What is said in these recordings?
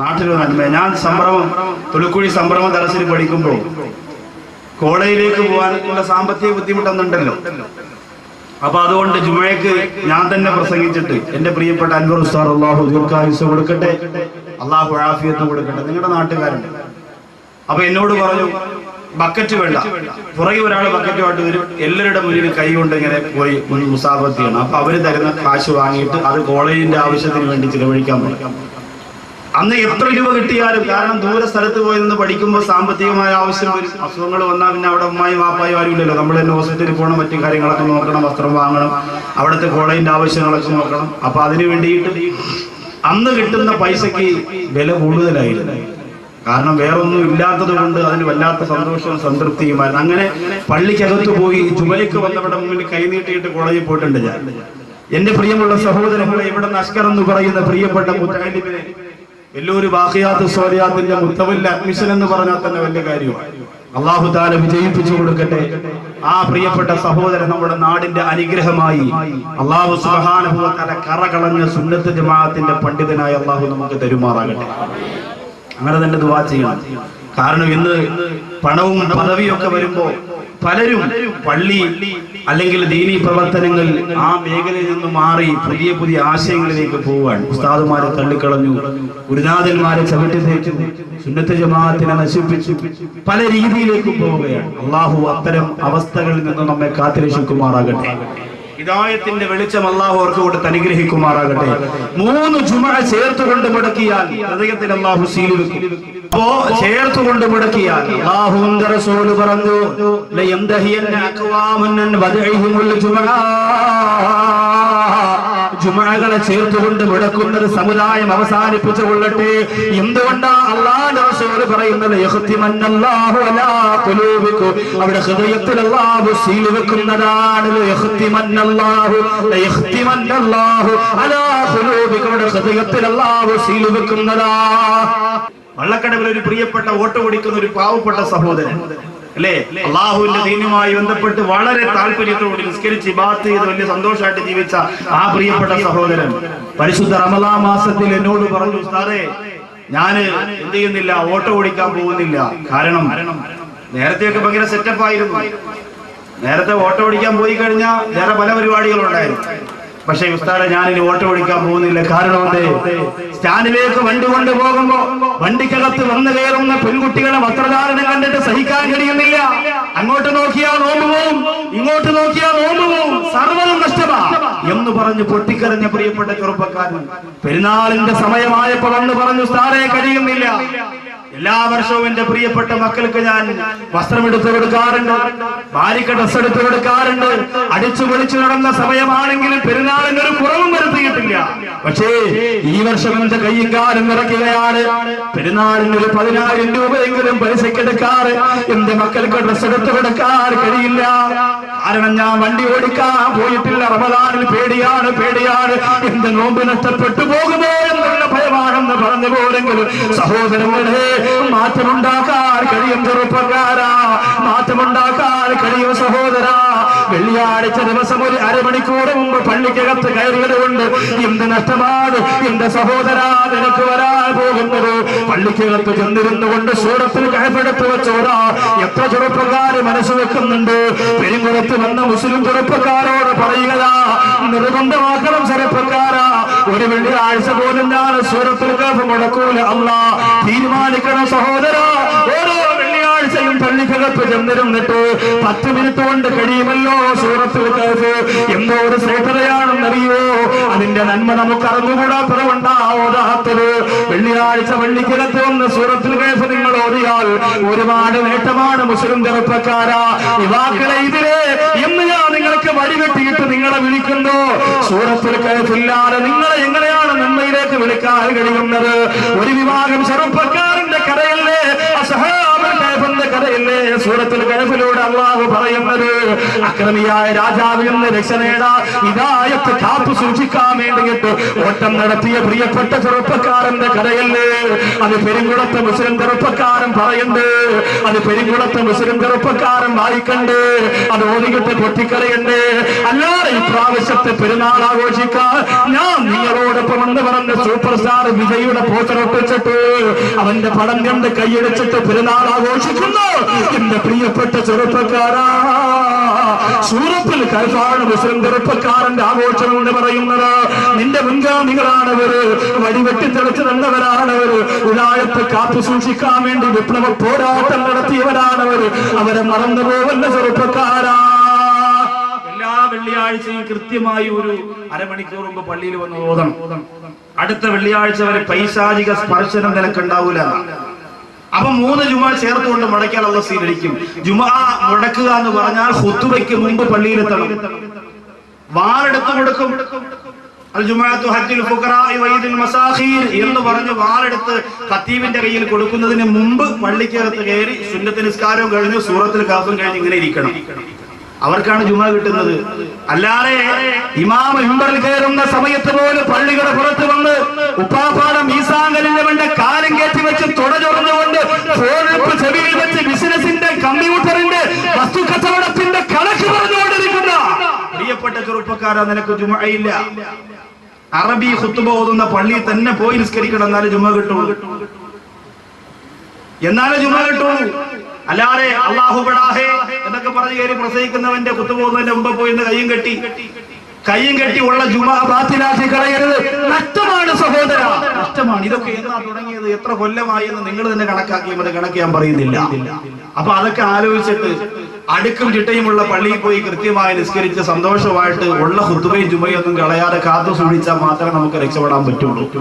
നാട്ടിലൊരു നന്മ ഞാൻ സംഭ്രമം തുളുക്കുഴി സംഭ്രമ തലസിൽ പഠിക്കുമ്പോൾ കോളേജിലേക്ക് പോകാനുള്ള സാമ്പത്തിക ബുദ്ധിമുട്ടൊന്നുണ്ടല്ലോ. അപ്പൊ അതുകൊണ്ട് ജുമയ്ക്ക് ഞാൻ തന്നെ പ്രസംഗിച്ചിട്ട് എന്റെ പ്രിയപ്പെട്ട അൻവർ ഉസ്താർ അള്ളാഹു ദീർഘായുസ് കൊടുക്കട്ടെ. അള്ളാഹു ആഫിയത്ത് കൊടുക്കട്ടെ. നിങ്ങളുടെ നാട്ടുകാരുണ്ട് അപ്പൊ എന്നോട് പറഞ്ഞു ബക്കറ്റ് വേണ്ട. പുറകെ ഒരാൾ ബക്കറ്റുമായിട്ട് വരും. എല്ലാവരുടെ മുന്നിൽ കൈ കൊണ്ട് ഇങ്ങനെ പോയി മുസാഫത്ത് ചെയ്യണം. അപ്പൊ അവർ തരുന്ന കാശ് വാങ്ങിയിട്ട് അത് കോളേജിന്റെ ആവശ്യത്തിന് വേണ്ടി ചിലവഴിക്കാൻ പറ്റും അന്ന് എത്ര രൂപ കിട്ടിയാലും കാരണം ദൂര സ്ഥലത്ത് പോയി നിന്ന് പഠിക്കുമ്പോൾ സാമ്പത്തികമായ ആവശ്യം വരും. അസുഖങ്ങൾ വന്നാൽ പിന്നെ അവിടെ ഉമ്മായും വാപ്പായും ആരും ഇല്ലല്ലോ. നമ്മൾ തന്നെ ഹോസ്പിറ്റലിൽ പോകണം മറ്റു കാര്യങ്ങളൊക്കെ നോക്കണം വസ്ത്രം വാങ്ങണം അവിടുത്തെ കോളേജിന്റെ ആവശ്യങ്ങളൊക്കെ നോക്കണം. അപ്പൊ അതിനു വേണ്ടിയിട്ട് അന്ന് കിട്ടുന്ന പൈസക്ക് വില കൂടുതലായിരുന്നു. കാരണം വേറൊന്നും ഇല്ലാത്തത് കൊണ്ട് അതിന് വല്ലാത്ത സന്തോഷവും സംതൃപ്തിയുമായിരുന്നു. അങ്ങനെ പള്ളിക്കകത്ത് പോയി ജുമയ്ക്ക് വന്നവിടെ മുന്നിൽ കൈനീട്ടിയിട്ട് കോളേജിൽ പോയിട്ടുണ്ട് ഞാൻ. എന്റെ പ്രിയമുള്ള സഹോദരങ്ങളെ ഇവിടെ നഷ്കർ എന്ന് പറയുന്ന പ്രിയപ്പെട്ട മുത്താലിബിനെ വലിയൊരു ബാഹിയാത്ത് സോലിയാത്തിന്റെ മുത്തവല്ല അഡ്മിഷൻ എന്ന് പറഞ്ഞാൽ തന്നെ വലിയ കാര്യമാണ്. അള്ളാഹു താല വിജയിപ്പിച്ചു കൊടുക്കട്ടെ. ആ പ്രിയപ്പെട്ട സഹോദരൻ നമ്മുടെ നാടിന്റെ അനുഗ്രഹമായി അള്ളാഹു സുഹാനുഭവത്തല കറ കളഞ്ഞ സുന്നത്ത് ജമാഅത്തിന്റെ പണ്ഡിതനായി അള്ളാഹു നമുക്ക് തരുമാറാകട്ടെ. അങ്ങനെ തന്നെ ദുവാ ചെയ്യണം. കാരണം ഇന്ന് പണവും പദവിയൊക്കെ വരുമ്പോ പലരും പള്ളി അല്ലെങ്കിൽ ദീനി പ്രവർത്തനങ്ങൾ ആ മേഖലയിൽ നിന്ന് മാറി പുതിയ പുതിയ ആശയങ്ങളിലേക്ക് പോവാൻ ഉസ്താദുമാരെ തള്ളിക്കളഞ്ഞു ഗുരുനാഥന്മാരെ ചവിട്ടി തേച്ചു സുന്നത്ത് ജമാഅത്തിനെ നശിപ്പിച്ചു പല രീതിയിലേക്കും പോവുകയാണ്. അള്ളാഹു അത്തരം അവസ്ഥകളിൽ നിന്ന് നമ്മെ കാത്തിരക്ഷിക്കുമാറാകട്ടെ. ഹിദായത്തിന്റെ വെളിച്ചം അള്ളാഹു അവർക്ക് കൊടുത്ത് അനുഗ്രഹിക്കുമാറാകട്ടെ. മൂന്ന് ജുമ ചേർത്തുകൊണ്ട് മുടക്കിയാൽ ഹൃദയത്തിൽ അള്ളാഹു സീൽ വെക്കും അപ്പോ ചേർത്തുകൊണ്ട് മുടക്കിയാൽ പറഞ്ഞു ജുമകളെ ചേർത്തുകൊണ്ട് ഒരു സമുദായം അവസാനിപ്പിച്ചു കൊള്ളട്ടെ എന്തുകൊണ്ടാ അള്ളാഹുവിന്റെ റസൂൽ പറയുന്നത്? അവിടെ ഹൃദയത്തിൽ അല്ലാഹു സീൽ വെക്കുന്നതാണ്. സീൽ വെക്കുന്നതാ. വള്ളക്കടവിൽ ഒരു പ്രിയപ്പെട്ട വോട്ട് ഓടിക്കുന്ന ഒരു പാവപ്പെട്ട സഹോദരൻ അല്ലേ? അള്ളാഹുവിന്റെ ദീനുമായി ബന്ധപ്പെട്ട് വളരെ താല്പര്യത്തോട് നിസ്കരിച്ച് ഇബാത്ത് ചെയ്ത് വലിയ സന്തോഷമായിട്ട് ജീവിച്ച ആ പ്രിയപ്പെട്ട സഹോദരൻ. പരിശുദ്ധ റമലാ മാസത്തിൽ എന്നോട് പറഞ്ഞു സാറേ ഞാൻ എന്ത് ചെയ്യുന്നില്ല? ഓട്ടോ ഓടിക്കാൻ പോകുന്നില്ല. കാരണം നേരത്തെയൊക്കെ ഭയങ്കര സെറ്റപ്പ് ആയിരുന്നു. നേരത്തെ ഓട്ടോ ഓടിക്കാൻ പോയി കഴിഞ്ഞാൽ വേറെ പല പരിപാടികളുണ്ടായിരുന്നു. പക്ഷേ ഉസ്താദെ ഞാൻ ഇനി ഓട്ടോ ഓടിക്കാൻ പോകുന്നില്ല. കാരണം എന്തേ? സ്റ്റാൻഡിലേക്ക് വണ്ടി കൊണ്ട് പോകുമ്പോ വണ്ടിക്കകത്ത് വന്നു കയറുന്ന പെൺകുട്ടികളെ വസ്ത്രധാരണം കണ്ടിട്ട് സഹിക്കാൻ കഴിയുന്നില്ല. അങ്ങോട്ട് നോക്കിയാൽ നോമ്പ് പോവും. ഇങ്ങോട്ട് നോക്കിയാൽ നോമ്പ് പോവും. സർവതും നഷ്ടമാ എന്ന് പറഞ്ഞ് പൊട്ടിക്കറിഞ്ഞ പ്രിയപ്പെട്ട ചെറുപ്പക്കാരൻ പെരുന്നാളിന്റെ സമയമായപ്പോ വന്ന് പറഞ്ഞു ഉസ്താദെ കഴിയുന്നില്ല. എല്ലാ വർഷവും എന്റെ പ്രിയപ്പെട്ട മക്കൾക്ക് ഞാൻ വസ്ത്രം എടുത്തു കൊടുക്കാറുണ്ട് ഭാര്യക്ക് ഡ്രസ് എടുത്തു കൊടുക്കാറുണ്ട് അടിച്ചു പൊളിച്ചു നടന്ന സമയമാണെങ്കിലും പെരുന്നാളിന് ഒരു കുറവും വരുത്തിയിട്ടില്ല. പക്ഷേ ഈ വർഷം എന്റെ കൈയും കാലം നിറയ്ക്കുകയാണ്. പെരുന്നാളിന് ഒരു പതിനായിരം രൂപയെങ്കിലും പൈസക്കെടുക്കാറ് എന്റെ മക്കൾക്ക് ഡ്രസ് എടുത്തു കൊടുക്കാൻ കഴിയില്ല. കാരണം ഞാൻ വണ്ടി ഓടിക്കാൻ പോയിട്ടില്ല. റമദാനിൽ പേടിയാണ് പേടിയാണ്. എന്റെ നോമ്പ് നഷ്ടപ്പെട്ടു പോകുമോ എന്നുള്ള ഭയമാണെന്ന് പറഞ്ഞു പോരെങ്കിലും സഹോദരങ്ങളെ മാറ്റമുണ്ടാക്കാൻ കഴിയും ചെറുപ്പക്കാരാ. മാറ്റമുണ്ടാക്കാൻ കഴിയും സഹോദര. വെള്ളിയാഴ്ച ദിവസം ഒരു അരമണിക്കൂർ മുമ്പ് പള്ളിക്കകത്ത് കയറിയത് കൊണ്ട് എന്ത് നഷ്ടമാണ്? എന്റെ സഹോദര നിനക്ക് വരാൻ പോകുന്നത്. പള്ളിക്കകത്ത് ചെന്നിരുന്നു കൊണ്ട് സൂറത്തിൽ കയപ്പെടുത്തു വെച്ചോരാ എത്ര ചെറുപ്പക്കാര് മനസ്സ് വെക്കുന്നുണ്ട്. പെരുങ്കുളത്ത് വന്ന മുസ്ലിം ചെറുപ്പക്കാരോട് പറയുക നിർബന്ധമാക്കണം ചെറുപ്പക്കാരാ. ഒരു വെള്ളിയാഴ്ച പോലും ഞാൻ സ്വരത്തിൽ മുടക്കൂല അല്ല തീരുമാനിക്കണം സഹോദരാ. വെള്ളിയാഴ്ചയും പള്ളിക്കകത്ത് ചെന്നിരുന്നിട്ട് പത്ത് മിനിറ്റ് കൊണ്ട് കഴിയുമല്ലോ സൂറത്തിൽ കഫ്. എന്തോ ഒരു ശ്രേഷ്ഠതയാണെന്നറിയോ അതിന്റെ നന്മ നമുക്ക് അറിഞ്ഞുകൂടാ ഓതാത്തത്. വെള്ളിയാഴ്ച പള്ളിക്കകത്ത് വന്ന് സൂറത്തിൽ കഫ് നിങ്ങൾ ഓതിയാൽ ഒരുപാട് നേട്ടമാണ് മുസ്ലിം ചെറുപ്പക്കാരാ. യുവാക്കളെ ഇതിലെ എന്ന് ഞാൻ നിങ്ങൾക്ക് വഴിവെട്ടിയിട്ട് നിങ്ങളെ വിളിക്കുന്നു. സൂറത്തിൽ കയറ്റില്ലാതെ നിങ്ങളെ എങ്ങനെയാണ് നന്മയിലേക്ക് വിളിക്കാൻ കഴിയുന്നത്? ഒരു വിഭാഗം ചെറുപ്പക്കാരന്റെ കരയല്ലേ? അസഹാബിന്റെ കഥയില്ലേ? സൂറത്തിൽ കഴഫിലൂടെ അള്ളാഹു പറയുന്നത് അക്രമിയായ രാജാവിൽ നിന്ന് രക്ഷ നേടാ ഇതായത്ത് കാത്തു സൂക്ഷിക്കാൻ വേണ്ടിയിട്ട് ഓട്ടം നടത്തിയ പ്രിയപ്പെട്ട ചെറുപ്പക്കാരന്റെ കഥയല്ലേ? അത് പെരുങ്കുളത്തെ മുസ്ലിം ചെറുപ്പക്കാരൻ പറയുന്നുണ്ട് അത് പെരുങ്കുളത്തെ മുസ്ലിം ചെറുപ്പക്കാരൻ വായിക്കണ്ട് അത് ഓടികിട്ട് പൊട്ടിക്കറിയുണ്ട് അല്ലാതെ ഇപ്രാവശ്യത്തെ പെരുന്നാൾ ആഘോഷിക്കാൻ ഞാൻ നിങ്ങളോടൊപ്പം എന്ന് പറഞ്ഞ സൂപ്പർ സ്റ്റാർ വിജയുടെ പോസ്റ്റർ ഒട്ടിച്ചിട്ട് അവന്റെ പടം കണ്ട് കൈയടിച്ചിട്ട് പെരുന്നാൾ ആഘോഷിക്കുന്നു. എന്റെ പ്രിയപ്പെട്ട ചെറുപ്പക്കാരാ. സൂറത്തിൽ കൽഫാണ് മുസ്ലിം ചെറുപ്പക്കാരന്റെ ആഘോഷം എന്ന് പറയുന്നത്. നിന്റെ മുൻഗാമികളാണവര് വടിവെട്ടി തെളിച്ചു തന്നവരാണവര് ഉദായത്ത് കാത്തു സൂക്ഷിക്കാൻ വേണ്ടി വിപ്ലവ പോരാട്ടം നടത്തിയവരാണവര്. അവരെ മറന്നു പോവല്ല ചെറുപ്പക്കാരാ. എല്ലാ വെള്ളിയാഴ്ചയും കൃത്യമായി ഒരു അരമണിക്കൂർ മുമ്പ് പള്ളിയിൽ വന്ന് ഓതണം. അടുത്ത വെള്ളിയാഴ്ച വരെ പൈശാചിക സ്പർശനം നിനക്കുണ്ടാവൂല അപ്പൊ മൂന്ന് ജുമ ചേർത്തുകൊണ്ട് മുടക്കാനുള്ള സ്വീകരിക്കും ജുമ മുടക്കുക എന്ന് പറഞ്ഞാൽ ഹുത്തുവയ്ക്ക് മുമ്പ് പള്ളിയിലെത്തണം. വാളെടുത്തു കൊടുക്കും. എന്ന് പറഞ്ഞ് വാളെടുത്ത് ഖത്തീബിന്റെ കയ്യിൽ കൊടുക്കുന്നതിന് മുമ്പ് പള്ളിക്കകത്ത് കയറി സുന്നത്ത് നിസ്കാരവും കഴിഞ്ഞു സൂറത്തിൽ കാഫും കഴിഞ്ഞ് ഇങ്ങനെ ഇരിക്കണം. അവർക്കാണ് ജുമ കിട്ടുന്നത്. അല്ലാതെ ഇമാം മിമ്പറിൽ കയറുന്ന സമയത്ത് പോലും പള്ളികളുടെ പുറത്ത് വന്ന് ഉപ്പാപ്പാടം ഈസാങ്കലിന്റെ കാലം കയറ്റി വെച്ച് തുട ചൊറന്നുകൊണ്ട് ഫോണെടുപ്പ് ചെവിയിൽ വെച്ച് ബിസിനസിന്റെ കമ്പ്യൂട്ടറിന്റെ വസ്തു കച്ചവടത്തിന്റെ കണക്ക് പറഞ്ഞുകൊണ്ടിരിക്കുന്ന പ്രിയപ്പെട്ട ചെറുപ്പക്കാരാ നിനക്ക് ജുമയില്ല അറബി ഖുത്തുബ ഓതുന്ന പള്ളിയിൽ തന്നെ പോയി നിസ്കരിക്കണം എന്നാലേ ജുമ കിട്ടുള്ളൂ. എന്നാലേ ജുമ കിട്ടുള്ളൂ. അല്ലാതെ അള്ളാഹു ബടാഹേ എന്നൊക്കെ പറഞ്ഞു കയറി പ്രസവിക്കുന്നവന്റെ കുത്തുപോകുന്നതിന്റെ മുമ്പ് പോയി കയ്യും കെട്ടി. കയ്യും കെട്ടി ഉള്ള ജുമാ ബാത്തിലാക്കി കളയരുത്. നഷ്ടമാണ് സഹോദര. നഷ്ടമാണ്. ഇതൊക്കെ എന്നാ തുടങ്ങിയത്? എത്ര കൊല്ലമായി എന്ന് നിങ്ങൾ തന്നെ കണക്കാക്കി അത് കണക്ക് ഞാൻ പറയുന്നില്ല. അപ്പൊ അതൊക്കെ ആലോചിച്ചിട്ട് അടുക്കും ചിട്ടയുമുള്ള പള്ളിയിൽ പോയി കൃത്യമായി നിസ്കരിച്ച് സന്തോഷമായിട്ട് ഉള്ള ഹുത്തുബയും ജുമയൊന്നും കളയാതെ കാത്തു സൂക്ഷിച്ചാൽ മാത്രമേ നമുക്ക് രക്ഷപ്പെടാൻ പറ്റുള്ളൂ.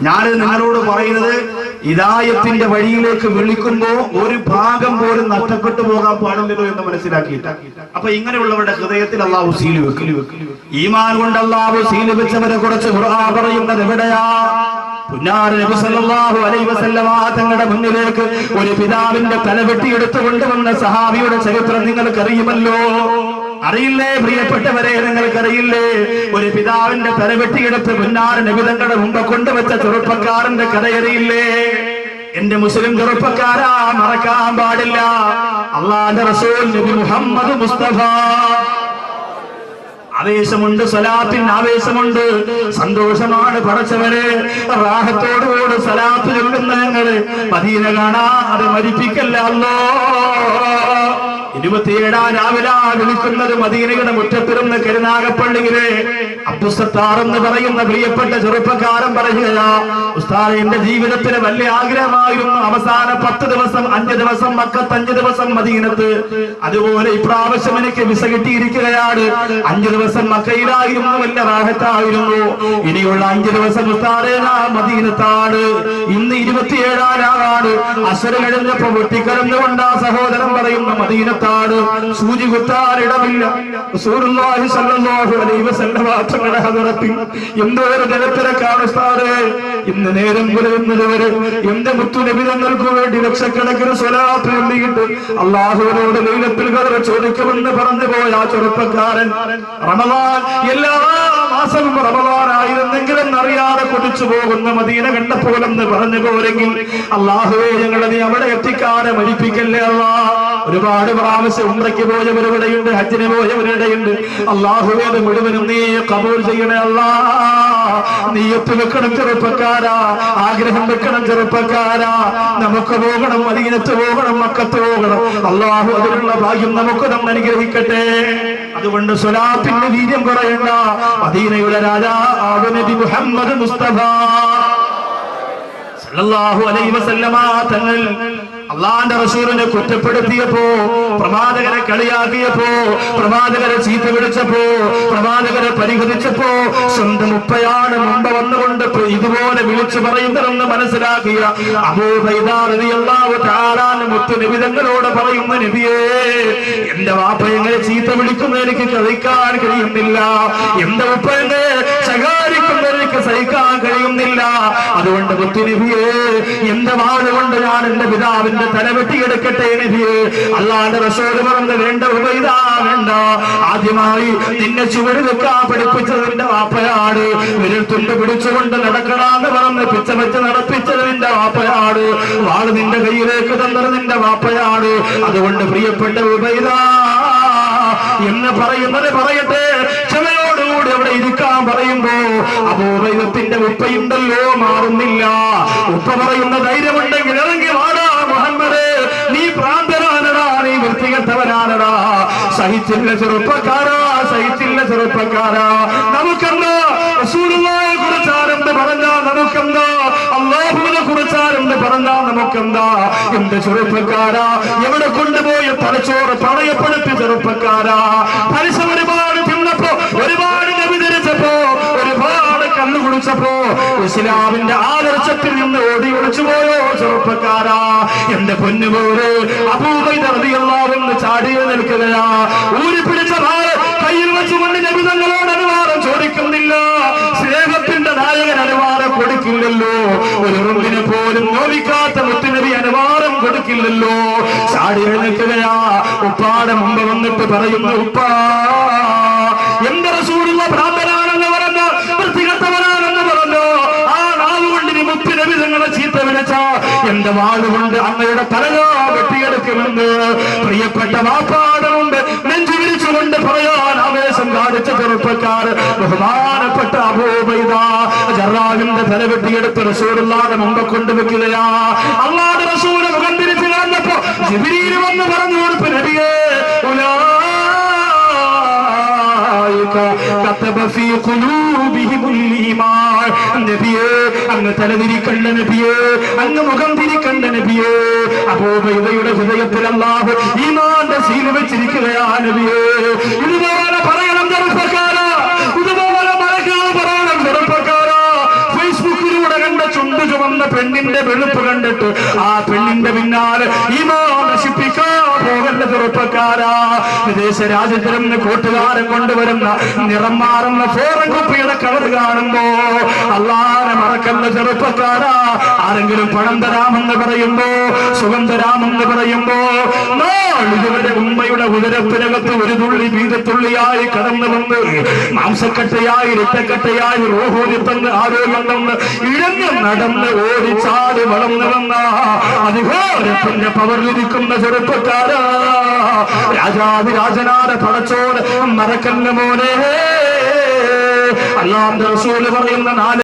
ഞാൻ നിങ്ങളോട് പറയുന്നത് ഇതായത്തിന്റെ വഴിയിലേക്ക് വിളിക്കുമ്പോ ഒരു ഭാഗം പോലും നഷ്ടപ്പെട്ടു പോകാൻ പാടില്ലല്ലോ എന്ന് മനസ്സിലാക്കിയിട്ട്. അപ്പൊ ഇങ്ങനെയുള്ളവരുടെ ഹൃദയത്തിൽ അള്ളാഹു സീൽ വെക്കും. ഈമാൻ കൊണ്ട് അള്ളാഹു സീൽ വെച്ചവരെ കുറിച്ച് പറയുന്നത് എവിടെയാ? തങ്ങളുടെ മുന്നിലേക്ക് ഒരു പിതാവിന്റെ തലവെട്ടി എടുത്തുകൊണ്ടുവന്ന കൊണ്ടുവന്ന സഹാബിയുടെ ചരിത്രം നിങ്ങൾക്കറിയുമല്ലോ. അറിയില്ലേ? പ്രിയപ്പെട്ടവരെ നിങ്ങൾക്ക് നിങ്ങൾക്കറിയില്ലേ? ഒരു പിതാവിന്റെ തല വെട്ടിയെടുത്ത് നിബിതങ്ങളുടെ നബി തങ്ങളുടെ മുമ്പ് കൊണ്ടുവച്ച ചെറുപ്പക്കാരന്റെ കഥയറിയില്ലേ? എന്റെ മുസ്ലിം ചെറുപ്പക്കാരാ മറക്കാൻ പാടില്ല. അള്ളാന്റെ റസൂൽ നബി മുഹമ്മദ് മുസ്തഫ. ആവേശമുണ്ട് സലാത്തിൻ ആവേശമുണ്ട്. സന്തോഷമാണ് പടച്ചവര് റാഹത്തോടുകൂടെ സലാത്ത് ചൊല്ലുന്ന ഞങ്ങൾ. മദീന കാണാതെ മരിപ്പിക്കല്ല ഇരുപത്തിയേഴാം രാവിലെ വിളിക്കുന്നത് മദീനയുടെ മുറ്റത്തിരുന്ന് കരുനാഗപ്പള്ളിയിലെ അപ്പുസത്താർ എന്ന് പറയുന്ന പ്രിയപ്പെട്ട ചെറുപ്പക്കാരൻ ഉസ്താദ് എന്റെ ജീവിതത്തിന് വലിയ ആഗ്രഹമായിരുന്നു അവസാന പത്ത് ദിവസം അഞ്ച് ദിവസം മക്കത്ത് അഞ്ച് ദിവസം മദീനത്ത്. അതുപോലെ ഇപ്രാവശ്യം എനിക്ക് വിസ കിട്ടിയിരിക്കുകയാണ്. അഞ്ചു ദിവസം മക്കയിലായിരുന്നു എന്റെ റാഹത്തായിരുന്നു. ഇനിയുള്ള അഞ്ചു ദിവസം ഉസ്താദേ മദീനത്താണ്. ഇന്ന് ഇരുപത്തിയേഴാം രാവാണ്. അസര കഴിഞ്ഞപ്പോ വെട്ടിക്കരന്നുകൊണ്ട് ആ സഹോദരൻ പറയുന്ന മദീനത്താണ് സൂചി കുത്താൻ ഇടമില്ല. ഹദറത്തിൽ എന്തോ ഒരു ജനത്തിരക്കാണ് ഉസ്താദേ. ഇന്ന് നേരം പുലരുന്നത് എന്റെ മുത്തുനബി തങ്ങൾക്ക് വേണ്ടി ലക്ഷക്കണക്കിന് സ്വലാത്ത് എണ്ണിയിട്ട് അള്ളാഹുവിനോട് ലൈലത്തിൽ കഥ ചോദിക്കുമെന്ന് പറഞ്ഞു പോയ ആ ചെറുപ്പക്കാരൻ റമദാൻ എല്ലാ മാസവും റമദാനായിരുന്നെങ്കിലും അറിയാതെ കുതിച്ചു പോകുന്ന മദീന കണ്ടപ്പോലെന്ന് പറഞ്ഞു പോരെങ്കിൽ അള്ളാഹുവെ ഞങ്ങളെ നീ അവിടെ എത്തിക്കാതെ മരിപ്പിക്കല്ലേ അള്ളാ? ഒരുപാട് പ്രാവശ്യം ഉമ്രയ്ക്ക് പോയവരിവിടെയുണ്ട് ഹജ്ജിന് പോയവരിവിടെയുണ്ട് അള്ളാഹുവെ അത് മുഴുവനും നീ കബൂർ ചെയ്യണേ അല്ലാ. നീ ഒത്തു വെക്കണം ചെറുപ്പക്കാരാ ആഗ്രഹം വെക്കണം ചെറുപ്പക്കാരാ. നമുക്ക് പോകണം മദീനത്ത് പോകണം മക്കത്ത് പോകണം. അള്ളാഹു അതിനുള്ള ഭാഗ്യം നമുക്ക് നമ്മൾ അനുഗ്രഹിക്കട്ടെ. അതുകൊണ്ട് സ്വലാത്തിന്റെ വീര്യം കുറയണ്ട. മദീനയുടെ രാജാ നബി മുഹമ്മദ് മുസ്തഫ. സല്ലല്ലാഹു അലൈഹി വസല്ലമ തങ്ങൾ അള്ളാന്റെ റസൂലിനെ കുറ്റപ്പെടുത്തിയപ്പോ പ്രവാചകരെ കളിയാക്കിയപ്പോ പ്രവാചകരെ ചീത്ത വിളിച്ചപ്പോ പ്രവാചകരെ പരിഹരിച്ചപ്പോ സ്വന്തം ഉപ്പയാണ് മുമ്പ് വന്നുകൊണ്ട് ഇതുപോലെ വിളിച്ചു പറയുന്നതെന്ന് മനസ്സിലാക്കിയ മുത്തു നിബിതങ്ങളോട് പറയുന്ന നബിയേ എന്റെ വാപ്പ എങ്ങനെ ചീത്ത വിളിക്കുന്ന? എനിക്ക് കഴിക്കാൻ കഴിയുന്നില്ല. എന്റെ ഉപ്പ എന്നെ ശകാരിക്കുന്ന എനിക്ക് സഹിക്കാൻ കഴിയുന്നില്ല. അതുകൊണ്ട് മുത്തുനബിയെ എന്റെ വാളുകൊണ്ട് ഞാൻ എന്റെ പിതാവിന്റെ തല വെട്ടിയെടുക്കട്ടെ നബിയെ അള്ളാന്റെ റസൂൽ പറഞ്ഞ് വേണ്ട ഉപൈത വേണ്ട. ആദ്യമായി നിന്നെ ചുവട് വെക്കാൻ പഠിപ്പിച്ചത് നിന്റെ വാപ്പയാണ്. വിരൽ തുണ്ട് പിടിച്ചുകൊണ്ട് നടക്കണമെന്ന് പറഞ്ഞ് പിച്ച വെച്ച് നടപ്പിച്ചത് നിന്റെ വാപ്പയാണ്. വാൾ നിന്റെ കയ്യിലേക്ക് തന്നത് നിന്റെ വാപ്പയാണ്. അതുകൊണ്ട് പ്രിയപ്പെട്ട ഉപൈത എന്ന് പറയുന്നത് പറയട്ടെ. ക്ഷമയോടുകൂടി അവിടെ ഇരിക്കാൻ പറയുമ്പോ അപൂർവത്തിന്റെ ഉപ്പയുണ്ടല്ലോ മാറുന്നില്ല. ഉപ്പ പറയുന്ന ധൈര്യമുണ്ടെങ്കിൽ ഇറങ്ങി വാടാ മുഹമ്മദ്. നീ പ്രാന്തനാനടാ നീ വൃത്തികെട്ടവനാനടാ സഹിച്ചില്ല ചെറുപ്പക്കാരാ സഹിച്ചില്ല ചെറുപ്പക്കാരാ. നമുക്കെന്താ? റസൂലുള്ളാഹിയെ കുറിച്ചാരെന്ന് പറഞ്ഞാ നമുക്കെന്താ? അള്ളാഹുവിനെ കുറിച്ചാരെന്ന് പറഞ്ഞാ നമുക്കെന്താ? എന്റെ ചെറുപ്പക്കാരാ? എവിടെ കൊണ്ടുപോയി തലച്ചോറ് പണയപ്പെടുത്തി ചെറുപ്പക്കാരാ? പലിശ കുടിച്ചപ്പോ ഇസ്ലാമിന്റെ ആദർശത്തിൽ നിന്ന് ഓടി ഒളിച്ചു പോയോ ചെറുപ്പക്കാരാ? എന്റെ പൊന്നുപോലെ അപൂർവെന്ന് ചാടിയ നിൽക്കുകയാ. ഊരി പിടിച്ച ഭാരം കയ്യിൽ വെച്ചുകൊണ്ട് നബിതങ്ങളോട് അനുവാദം ചോദിക്കുന്നില്ല. സ്നേഹത്തിന്റെ നായകൻ അനുവാദം കൊടുക്കില്ലല്ലോ. ഒരു ഉറുമ്പിനെ പോലും നോവിക്കാത്ത മുത്തുനബി അനുവാദം കൊടുക്കില്ലല്ലോ. ചാടി നിൽക്കുകയാ. ഉപ്പാടെ മുമ്പ് വന്നിട്ട് പറയുന്ന ഉപ്പാ എന്റെ എന്റെ വാളുകൊണ്ട് അങ്ങയുടെ തലകാ വെട്ടിയെടുക്കുമെന്ന് പ്രിയപ്പെട്ട വാപ്പാട് മുമ്പ് നെഞ്ചു വിരിച്ചുകൊണ്ട് പറയാൻ ആവേശം കാണിച്ച ചെറുപ്പക്കാർ ബഹുമാനപ്പെട്ട അബൂബൈദ ജറാവിന്റെ തല വെട്ടിയെടുത്ത് റസൂലുള്ളാടെ മുമ്പ് കൊണ്ടുവെക്കുകയാ അള്ളാടെ റസൂല് മുഖം തിരിച്ചു കാണുന്നപ്പോ ജിബിരിയിൽ വന്ന് പറഞ്ഞു കൊടുപ്പ് നബിയേ أولئك كتب في قلوبهم الإيمان നബിയേ അങ്ങ് തലതിരിക്കണ്ട നബിയേ അങ്ങ് മുഖം തിരിക്കണ്ട നബിയേ. അബൂബൈദയുടെ ഹൃദയത്തിൽ അല്ലാഹു ഈമാന്റെ സീൽ വെച്ചിരിക്കുകയാ നബിയേ. ഇതുപോലെ പറയണം ചെറുപ്പക്കാര. ഇതുപോലെ മലക്കാൾ പറയണം ചെറുപ്പക്കാര. ഫേസ്ബുക്കിലൂടെ കണ്ട ചുണ്ട് ചുമന്ന പെണ്ണിന്റെ വെളുപ്പ് കണ്ടിട്ട് ആ പെണ്ണിന്റെ പിന്നാലെ ഈമാ നശിപ്പിക്കാൻ ചെറുപ്പക്കാരാ വിദേശ രാജ്യത്തിൽ നിന്ന് കൂട്ടുകാരൻ കൊണ്ടുവരുന്ന നിറം മാറുന്ന ഫോറൻ കുപ്പിയുടെ കളർ കാണുമ്പോ അള്ളാനെ മറക്കുന്ന ചെറുപ്പക്കാരാ. ആരെങ്കിലും പണം തരാമെന്ന് പറയുമ്പോ സുഖം തരാമെന്ന് പറയുമ്പോ നാളിതുവരെ ഉമ്മയുടെ ഉദരത്തിനകത്ത് ഒരു തുള്ളി വീതത്തുള്ളിയായി കടന്നു വന്ന് മാംസക്കട്ടയായി രക്തക്കട്ടയായി റോഹോരി തന്ന് ആരോഗ്യം തന്ന് ഇഴഞ്ഞ് നടന്ന് ഓടിച്ചാടി വളർന്നു വന്ന അധികാരത്തിന്റെ പവറിലിരിക്കുന്ന ചെറുപ്പക്കാരാ. രാജാതിരാജനാര പടച്ചോട് മറക്കല്ല മോനെ. അല്ലാന്റെ റസൂൽ പറയുന്ന നാല്